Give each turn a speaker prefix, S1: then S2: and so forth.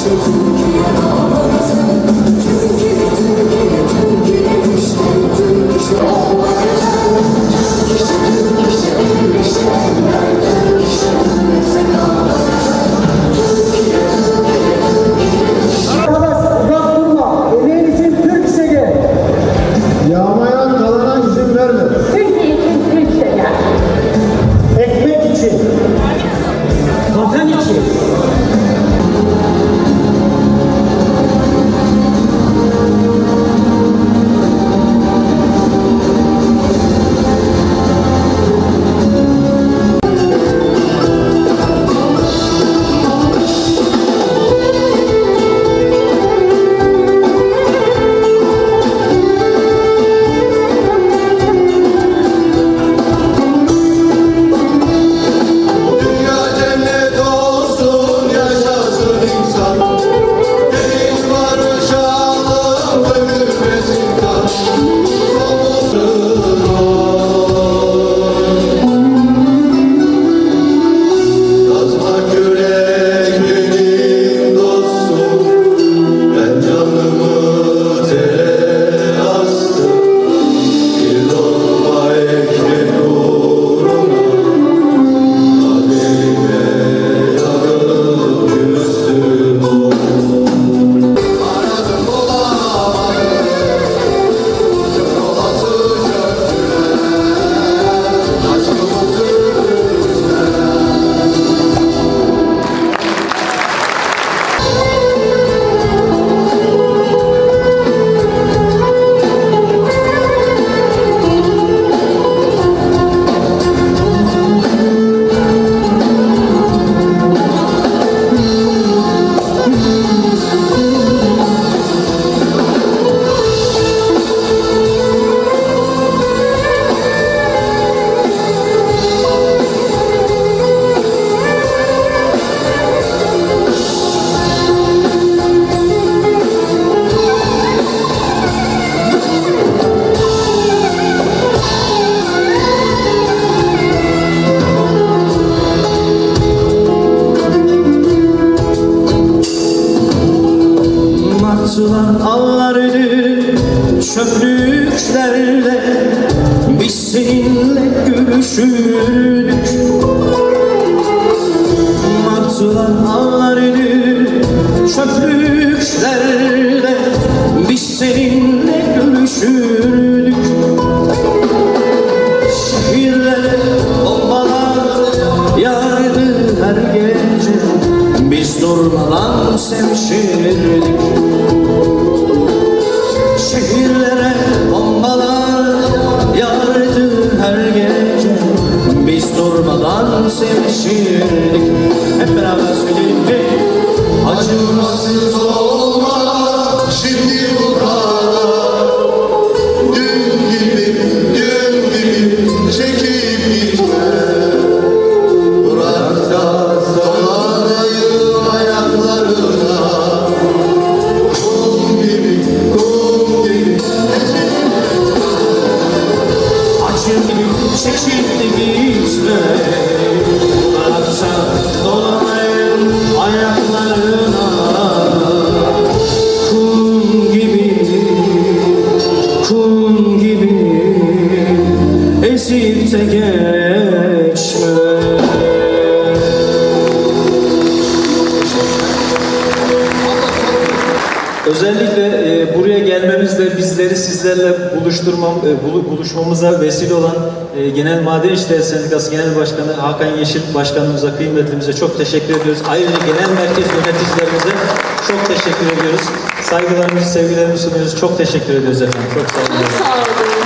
S1: してく消えのもの
S2: Martılan ağlarını çöplüklerle Biz seninle görüşürdük. Martılan ağlarını çöplüklerle Biz seninle görüşürdük. Şehirlere bombalar yağdı her gece. Biz durmadan sevişirdik sevişirdik Hep beraber söyleyelim ki
S1: Acımasız
S2: gibi Ezip de geçme
S3: Özellikle e, buraya gelmemizde bizleri sizlerle buluşturmam, e, bulu- buluşmamıza vesile olan e, Genel Maden İşleri Sendikası Genel Başkanı Hakan Yeşil Başkanımıza, kıymetlimize çok teşekkür ediyoruz. Ayrıca genel merkez yöneticilerimize çok teşekkür ediyoruz. Saygılarımızı, sevgilerimizi sunuyoruz. Çok teşekkür ediyoruz efendim. Çok sağ olun.
S4: Sağ olun.